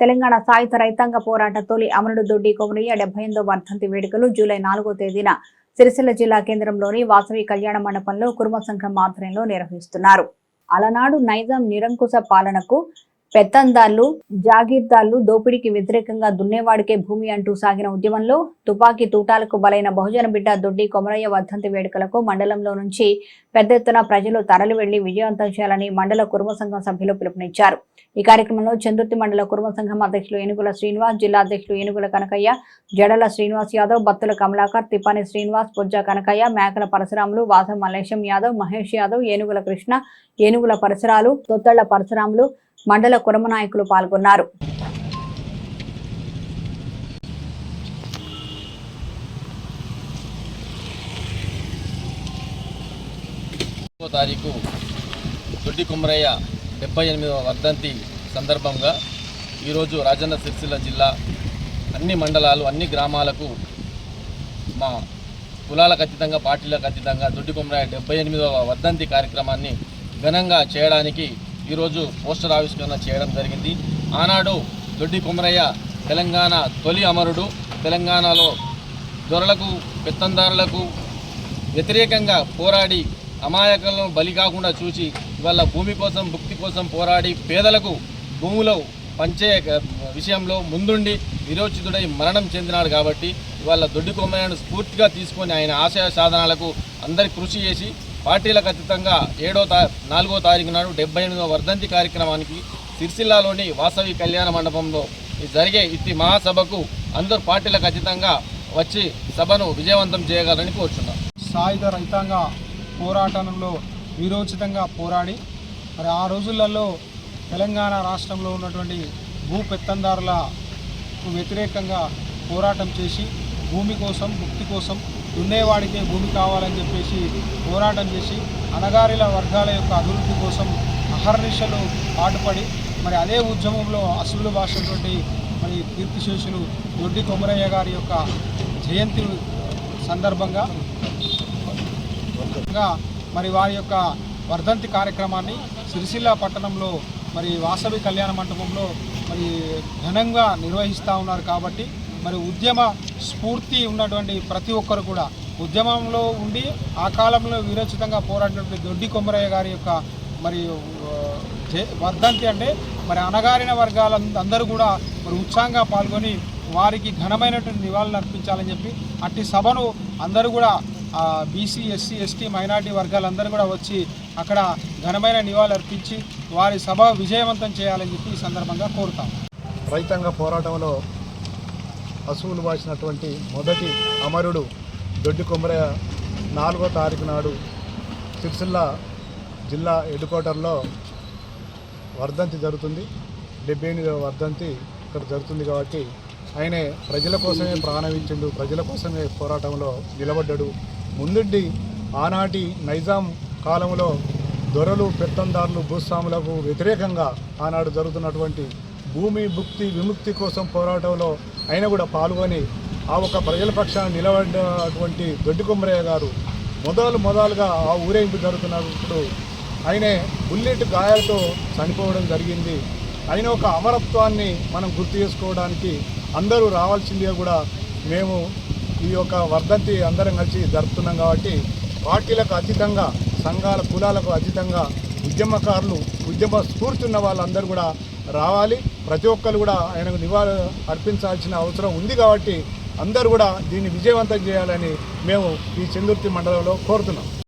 తెలంగాణ సాయుధ రైతాంగ పోరాట తొలి అమరుడు దొడ్డి కొమరయ్య డెబ్బై ఎనిమిదో వర్ధంతి వేడుకలు జూలై నాలుగో తేదీన సిరిసిల్ల జిల్లా కేంద్రంలోని వాసవి కళ్యాణ మండపంలో కుర్మ సంఘం ఆధ్వర్యంలో నిర్వహిస్తున్నారు. అలనాడు నైజాం నిరంకుశ పాలనకు పెత్తందార్లు జాగీర్దార్లు దోపిడీకి వ్యతిరేకంగా దున్నేవాడికే భూమి అంటూ సాగిన ఉద్యమంలో తుపాకీ తూటాలకు బలైన బహుజన బిడ్డ దొడ్డి కొమరయ్య వర్ధంతి వేడుకలకు మండలంలో నుంచి పెద్ద ఎత్తున ప్రజలు తరలి వెళ్ళి విజయవంతం చేయాలని మండల కుర్మ సంఘం సభ్యులు పిలుపునిచ్చారు. ఈ కార్యక్రమంలో చందుర్తి మండల కుర్మ సంఘం అధ్యక్షులు ఏనుగుల శ్రీనివాస్ జిల్లా అధ్యక్షులు ఏనుగుల కనకయ్య జడల శ్రీనివాస్ యాదవ్ బత్తుల కమలాకర్ తిపాని శ్రీనివాస్ పొజ్జా కనకయ్య మేకల పరశురాములు వాసం మల్లేశం యాదవ్ మహేష్ యాదవ్ ఏనుగుల కృష్ణ ఏనుగుల పరిసరాలు తొత్తళ్ళ పరశురాములు మండల కురమ నాయకులు పాల్గొన్నారు. ఒకటో తారీఖు దొడ్డి కుమరయ్య డెబ్బై ఎనిమిదవ వర్ధంతి సందర్భంగా ఈరోజు రాజన్న సిరిసిల్ల జిల్లా అన్ని మండలాలు అన్ని గ్రామాలకు మా కులాలకు అతీతంగా పార్టీలకు అతీతంగా దొడ్డి కుమరయ్య డెబ్బై ఎనిమిదవ వర్ధంతి కార్యక్రమాన్ని ఘనంగా చేయడానికి ఈరోజు పోస్టర్ ఆవిష్కరణ చేయడం జరిగింది. ఆనాడు దొడ్డి కుమరయ్య తెలంగాణ తొలి అమరుడు. తెలంగాణలో దొరలకు పెత్తందారులకు వ్యతిరేకంగా పోరాడి అమాయకులను బలి కాకుండా చూసి ఇవాళ భూమి కోసం భుక్తి కోసం పోరాడి పేదలకు భూములో పంచే విషయంలో ముందుండి విరోచితుడై మరణం చెందినాడు కాబట్టి ఇవాళ దొడ్డి కొమ్మయ్యను స్ఫూర్తిగా తీసుకొని ఆయన ఆశయ సాధనాలకు అందరి కృషి చేసి పార్టీలకు అతీతంగా ఏడో తా నాలుగో తారీఖు నాడు డెబ్బై ఎనిమిదవ వర్ధంతి కార్యక్రమానికి సిరిసిల్లాలోని వాసవి కళ్యాణ మండపంలో జరిగే ఇట్టి మహాసభకు అందరు పార్టీలకు అతీతంగా వచ్చి సభను విజయవంతం చేయగలని కోరుచున్నాం. సాయుధ రైతాంగ పోరాటంలో వీరోచితంగా పోరాడి మరి ఆ రోజులలో తెలంగాణ రాష్ట్రంలో ఉన్నటువంటి భూ పెత్తందారులకు వ్యతిరేకంగా పోరాటం చేసి భూమి కోసం ముక్తి కోసం దున్నేవాడికే భూమి కావాలని చెప్పేసి పోరాటం చేసి అణగారిల వర్గాల యొక్క అభివృద్ధి కోసం అహర్నిశలు పాటుపడి మరి అదే ఉద్యమంలో అసలు భాషటువంటి మరి కీర్తిశేషులు దొడ్డి కొమరయ్య గారి యొక్క జయంతి సందర్భంగా మరి వారి యొక్క వర్ధంతి కార్యక్రమాన్ని సిరిసిల్ల పట్టణంలో మరి వాసవి కళ్యాణ మండపంలో మరి ఘనంగా నిర్వహిస్తూ ఉన్నారు కాబట్టి మరి ఉద్యమ స్ఫూర్తి ఉన్నటువంటి ప్రతి ఒక్కరు కూడా ఉద్యమంలో ఉండి ఆ కాలంలో విరోచితంగా పోరాడినటువంటి దొడ్డి కొమ్మరయ్య గారి యొక్క మరి వర్ధంతి అంటే మరి అణగారిన వర్గాల అందరూ కూడా మరి ఉత్సాహంగా పాల్గొని వారికి ఘనమైనటువంటి నివాళులు అర్పించాలని చెప్పి అట్టి సభను అందరూ కూడా బీసీ ఎస్సీ ఎస్టీ మైనార్టీ వర్గాలందరూ కూడా వచ్చి అక్కడ ఘనమైన నివాళులర్పించి వారి సభ విజయవంతం చేయాలని చెప్పి ఈ సందర్భంగా కోరుతాం. రైతాంగ పోరాటంలో పశువులు వాసినటువంటి మొదటి అమరుడు దొడ్డి కొమరయ్య నాలుగో తారీఖు నాడు సిరిసిల్ల జిల్లా హెడ్ క్వార్టర్లో వర్ధంతి జరుగుతుంది. డెబ్బై ఎనిమిదవ వర్ధంతి ఇక్కడ జరుగుతుంది కాబట్టి ఆయనే ప్రజల కోసమే ప్రాణవించిండు ప్రజల కోసమే పోరాటంలో నిలబడ్డాడు. ముందుండి ఆనాటి నైజాం కాలంలో దొరలు పెత్తందారులు భూస్వాములకు వ్యతిరేకంగా ఆనాడు జరుగుతున్నటువంటి భూమి భుక్తి విముక్తి కోసం పోరాటంలో ఆయన కూడా పాల్గొని ఆ ఒక ప్రజల పక్షాన నిలబడినటువంటి దొడ్డికొమ్మరయ్య గారు మొదలు మొదలుగా ఆ ఊరేగింపు జరుగుతున్నప్పుడు ఆయనే బుల్లెట్ గాయాలతో చనిపోవడం జరిగింది. ఆయన ఒక అమరత్వాన్ని మనం గుర్తు చేసుకోవడానికి అందరూ రావాల్సిందిగా కూడా మేము ఈ యొక్క వర్ధంతి అందరం కలిసి జరుపుతున్నాం కాబట్టి పార్టీలకు అతీతంగా సంఘాల కులాలకు అతీతంగా ఉద్యమకారులు ఉద్యమ స్ఫూర్తి ఉన్న వాళ్ళందరూ కూడా రావాలి. ప్రతి ఒక్కరు కూడా ఆయనకు నివాళి అర్పించాల్సిన అవసరం ఉంది కాబట్టి అందరూ కూడా దీన్ని విజయవంతం చేయాలని మేము ఈ చందుర్తి మండలంలో కోరుతున్నాం.